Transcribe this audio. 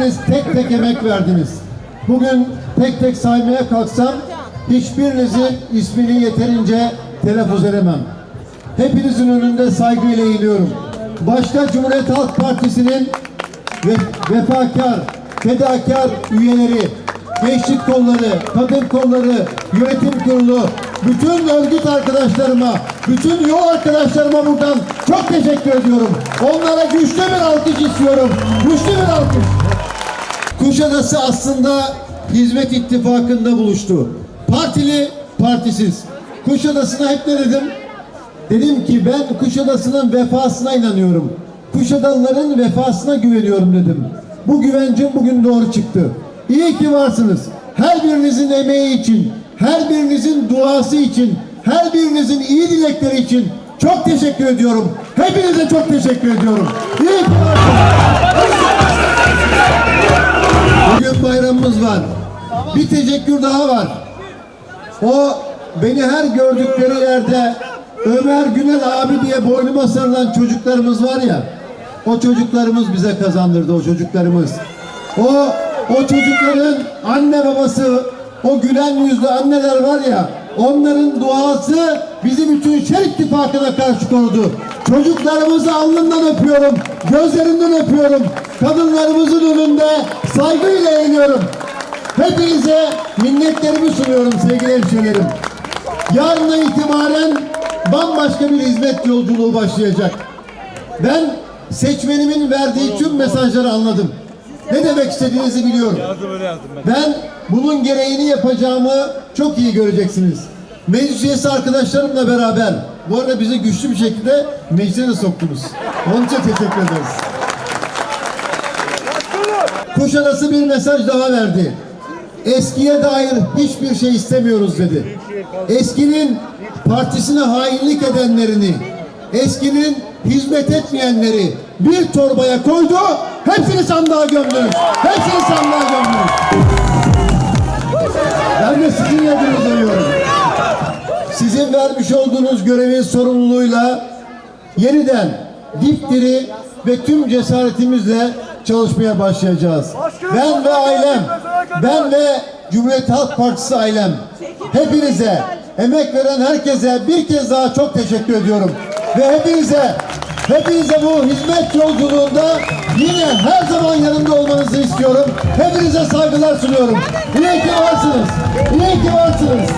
tek tek emek verdiniz. Bugün tek tek saymaya kalksam hiçbirinizin ismini yeterince telaffuz edemem. Hepinizin önünde saygıyla eğiliyorum. Başta Cumhuriyet Halk Partisi'nin ve vefakar, fedakar üyeleri, gençlik kolları, kadın kolları, yönetim kurulu, bütün örgüt arkadaşlarıma, bütün yol arkadaşlarıma buradan çok teşekkür ediyorum. Onlara güçlü bir alkış istiyorum. Güçlü bir alkış. Kuşadası aslında Hizmet İttifakı'nda buluştu. Partili, partisiz. Kuşadası'na hep ne dedim? Dedim ki ben Kuşadası'nın vefasına inanıyorum. Kuşadalıların vefasına güveniyorum dedim. Bu güvencim bugün doğru çıktı. İyi ki varsınız. Her birinizin emeği için, her birinizin duası için, her birinizin iyi dilekleri için çok teşekkür ediyorum. Hepinize çok teşekkür ediyorum. İyi ki varsınız. Bir teşekkür daha var. O beni her gördükleri yerde Ömer Günel abi diye boynuma sarılan çocuklarımız var ya. O çocuklarımız bize kazandırdı o çocuklarımız. O o çocukların anne babası o gülen yüzlü anneler var ya onların duası bizi bütün şer ittifakına karşı korudu. Çocuklarımızı alnından öpüyorum, gözlerinden öpüyorum. Kadınlarımızın önünde saygıyla eğiliyorum. Hepinize minnetlerimi sunuyorum sevgili hemşehrilerim. Yarından itibaren bambaşka bir hizmet yolculuğu başlayacak. Ben seçmenimin verdiği tüm mesajları anladım. Ne demek istediğinizi biliyorum. Ben bunun gereğini yapacağımı çok iyi göreceksiniz. Meclis üyesi arkadaşlarımla beraber, bu arada bizi güçlü bir şekilde meclise de soktunuz. Onun için teşekkür ederiz. Kuşadası bir mesaj daha verdi. Eskiye dair hiçbir şey istemiyoruz dedi. Eskinin partisine hainlik edenlerini, eskinin hizmet etmeyenleri bir torbaya koydu, hepsini sandığa gömdünüz. Hepsini sandığa gömdünüz. Ben de sizin yadınızı arıyorum. Sizin vermiş olduğunuz görevin sorumluluğuyla yeniden dipdiri ve tüm cesaretimizle çalışmaya başlayacağız. Ben ve ailem, ben ve Cumhuriyet Halk Partisi ailem, hepinize, emek veren herkese bir kez daha çok teşekkür ediyorum. Ve hepinize, hepinize bu hizmet yolculuğunda yine her zaman yanımda olmanızı istiyorum. Hepinize saygılar sunuyorum. İyi ki varsınız. İyi ki varsınız.